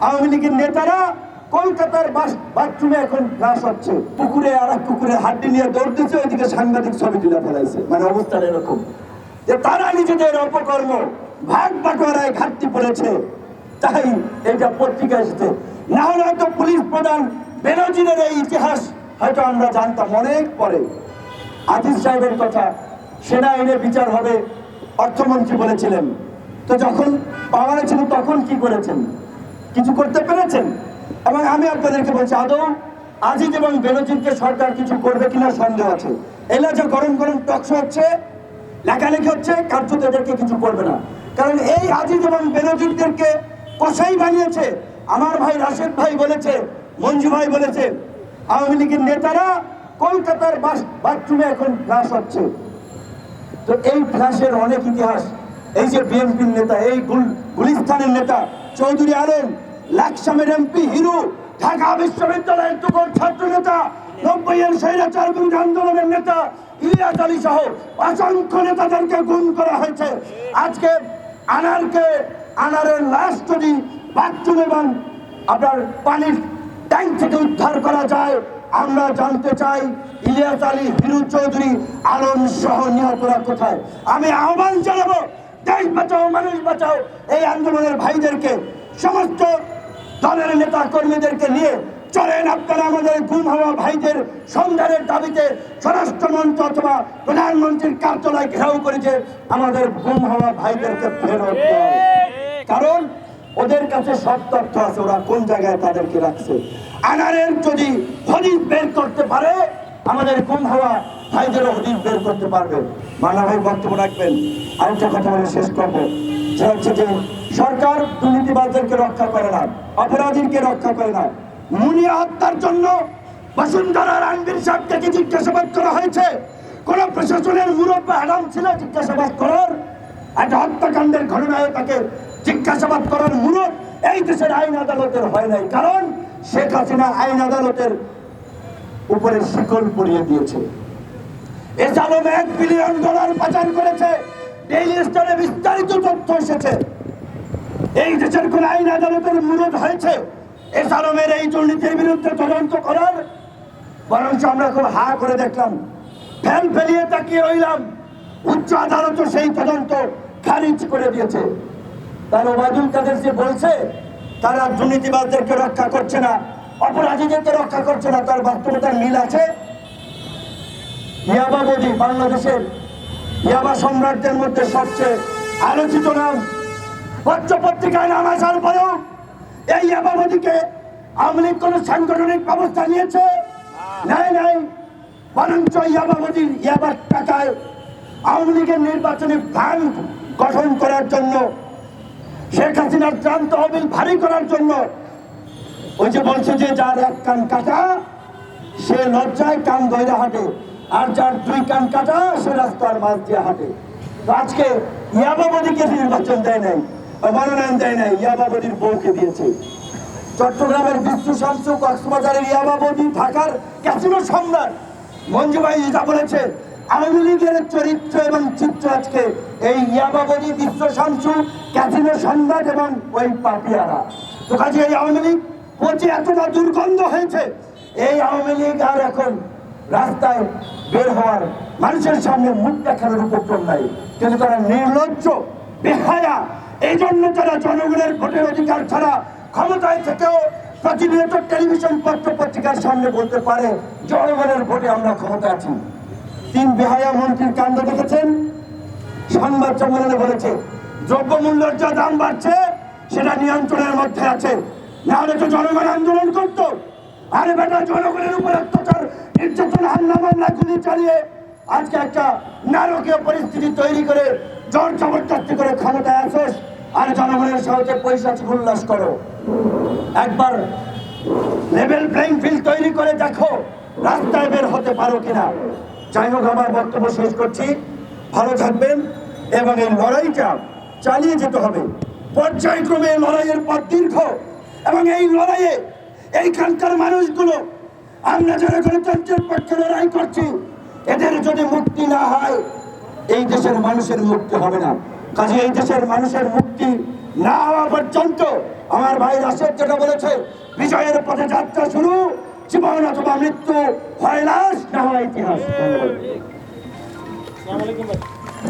আওয়ামী লীগের নেতারা কলকাতার বাথরুমে এখন ফ্লাশ হচ্ছে। পুকুরে আর এক পুকুরে হাড্ডি নিয়ে দৌড় দিচ্ছে, ওইদিকে সাংবাদিক ছবি তুলে ফেলাইছে। মানে অবস্থাটা এরকম। যে তারা নিজেদের অপকর্ম ভাগ বাটোয়ারায় ঘাটতি পড়েছে, তাই এটা পত্রিকা এসেছে। না হলে হয়তো পুলিশ প্রধান বেনজিরের এই ইতিহাস হয়তো আমরা জানতাম অনেক পরে। আজিজ সাহেবের কথা, সেনা আইনে বিচার হবে, অর্থমন্ত্রী বলেছিলেন। তো যখন পাওয়ারে ছিল তখন কি করেছেন? কিছু করতে পেরেছেন? এবং আমি আপনাদেরকে বলছি, আদৌ আজিজ এবং বেনজিরকে সরকার কিছু করবে কিনা সন্দেহ আছে। এলা যে গরম গরম টকশো হচ্ছে, লেখালেখি হচ্ছে, কার্যত এদেরকে কিছু করবে না। কারণ এই আজিজ এবং বেনজিরদেরকে কষাই বানিয়েছে। আমার ভাই রাশেদ ভাই বলেছে, মঞ্জু ভাই বলেছে, আওয়ামী লীগের নেতারা কলকাতার বাথরুমে এখন ফ্লাশ হচ্ছে। তো এই ফ্ল্যাশের অনেক ইতিহাস। এই যে বিএনপির নেতা, এই গুল- গুলিস্তানের নেতা, চৌধুরী আলম লাকসামের এমপি হিরু, ঢাকা বিশ্ববিদ্যালয়ের টুকর ছাত্র নেতা নব্বই এর স্বৈরাচার বিরোধী আন্দোলনের নেতা ইলিয়াস আলী সহ অসংখ্য নেতাদেরকে গুম করা হয়েছে। আজকে আনারকে, আনারের লাশ যদি বাথরুম এবং আপনার পানির ট্যাঙ্ক থেকে উদ্ধার করা যায়, আমরা জানতে চাই ইলিয়াস আলী হিরু চৌধুরী আলম সহ নিহতরা কোথায়। আমি আহ্বান জানাব, দেশ বাঁচাও, মানুষ বাঁচাও, এই আন্দোলনের ভাইদেরকে সমস্ত দলের নেতা কর্মীদেরকে নিয়ে চলেন আপনারা আমাদের গুম হওয়া ভাইদের সন্ধানের দাবিতে স্বরাষ্ট্রমন্ত্র অথবা প্রধানমন্ত্রীর কার্যালয় ঘেরাও করেছে আমাদের গুম হওয়া ভাইদেরকে ফেরত কারণ ওদের কাছে সব তথ্য আছে, ওরা কোন জায়গায় তাদেরকে রাখছে। আনারের যদি হদিস বের করতে পারে, আমাদের গুম হওয়া ভাইদেরও হদিস বের করতে পারবে। মানা ভাই, বক্তব্য রাখবেন। আরেকটা কথা বলে শেষ করব। হচ্ছে যে সরকার দুর্নীতিবাজদেরকে রক্ষা করে না, অপরাধীকে রক্ষা করে না। মুনিয়া হত্যার জন্য বসুন্ধরা রানবীর সাহেবকে জিজ্ঞাসাবাদ করা হয়েছে? কোন প্রশাসনের মুরব্বী অ্যাডাম ছিল জিজ্ঞাসাবাদ করার? একটা হত্যাকাণ্ডের ঘটনায় তাকে জিজ্ঞাসাবাদ করার মুরত এই দেশের আইন আদালতের হয় নাই। কারণ শেখ হাসিনা আইন আদালতের উপরে শিকল পরিয়ে দিয়েছে। এসালম এক বিলিয়ন ডলার পাচার করেছে। ডেইলি স্টারে বিস্তারিত তথ্য এসেছে। এই দেশের কোন আইন আদালতের মুরত হয়েছে। এসালমের এই দুর্নীতির বিরুদ্ধে তদন্ত করার। বরঞ্চ আমরা খুব হা করে দেখলাম। ফেল ফেলিয়ে তাকিয়ে রইলাম। উচ্চ আদালত সেই তদন্ত খারিজ করে দিয়েছে। তার ওবায়দুল কাদের যে বলছে, তারা দুর্নীতিবাজদেরকে রক্ষা করছে না, অপরাধীদেরকে রক্ষা করছে না, তার বাস্তবতার মিল আছে। ইয়াবা মোদী বাংলাদেশের ইয়াবা সম্রাটদের মধ্যে সবচেয়ে আলোচিত নাম পত্র পত্রিকায় নাম আসার পরেও এই ইয়াবা মোদীকে আওয়ামী লীগ কোনো সাংগঠনিক ব্যবস্থা নিয়েছে? নাই নাই। বরঞ্চ ইয়াবা ইয়াবার টাকায় আওয়ামী লীগের নির্বাচনী প্ল্যান গঠন করার জন্য, শেখ হাসিনার ত্রাণ তহবিল ভারী করার জন্য, ওই যে বলছে যে যার এক কান কাটা, সে লজ্জায় কান ধরে হাঁটে। আর যার দুই কান কাটা, সে রাস্তার মাঝ দিয়ে হাঁটে। আজকে ইয়াবাবদিকে নির্বাচন দেয় নাই মনোনয়ন দেয় নাই ইয়াবাবদির বউকে দিয়েছে। চট্টগ্রামের বিশ্ব শামসু কক্সবাজারের ইয়াবাবদি ঢাকার ক্যাসিনো সম্রাট। মঞ্জু ভাই যেটা বলেছে, আওয়ামী লীগের চরিত্র এবং চিত্র আজকে এই ইয়াবাবদি বিশ্ব শামসু ক্যাসিনো সম্রাট এবং ওই পাপিয়ারা। তো কাজে এই আওয়ামী লীগ পচে এতটা দুর্গন্ধ হয়েছে, এই আওয়ামী লীগ আর এখন রাস্তায় বের হওয়ার মানুষের সামনে মুখ দেখানোর উপক্রম নাই। কিন্তু তারা নির্লজ্জ, বেহায়া এই জন্য তারা জনগণের ভোটের অধিকার ছাড়া ক্ষমতায় থেকেও প্রতিনিয়ত টেলিভিশন পত্র পত্রিকার সামনে বলতে পারে, জনগণের ভোটে আমরা ক্ষমতা আছি। তিন বেহায়া মন্ত্রীর কাণ্ড দেখেছেন? সংবাদ সম্মেলনে বলেছে দ্রব্যমূল্যের যা দাম বাড়ছে, সেটা নিয়ন্ত্রণের মধ্যে আছে। না হলে তো জনগণ আন্দোলন করত। আরে বেটা, জনগণের উপর অত্যাচার, নির্যাতন, হামলা, মামলা, গুলি চালিয়ে আজকে একটা নারকীয় পরিস্থিতি তৈরি করে, জোর জবরদস্তি করে ক্ষমতায় আসোস। আর জনগণের সহজে পয়সা উল্লাস করো। একবার লেভেল প্লেইং ফিল্ড তৈরি করে দেখো, রাস্তায় বের হতে পারো কিনা। যাই হোক, আমার বক্তব্য শেষ করছি। ভালো থাকবেন এবং এই লড়াইটা চালিয়ে যেতে হবে। পর্যায়ক্রমে লড়াইয়ের পথ দীর্ঘ এবং এই লড়াইয়ে এইখানকার মানুষগুলো, আমরা যারা গণতন্ত্রের পক্ষে লড়াই করছি, এদের যদি মুক্তি না হয়, এই দেশের মানুষের মুক্তি হবে না। কাজে এই দেশের মানুষের মুক্তি না হওয়া পর্যন্ত আমার ভাই রাশেদ যেটা বলেছে, বিজয়ের পথে যাত্রা শুরু, জীবন অথবা মৃত্যু হয় না হয় ইতিহাস।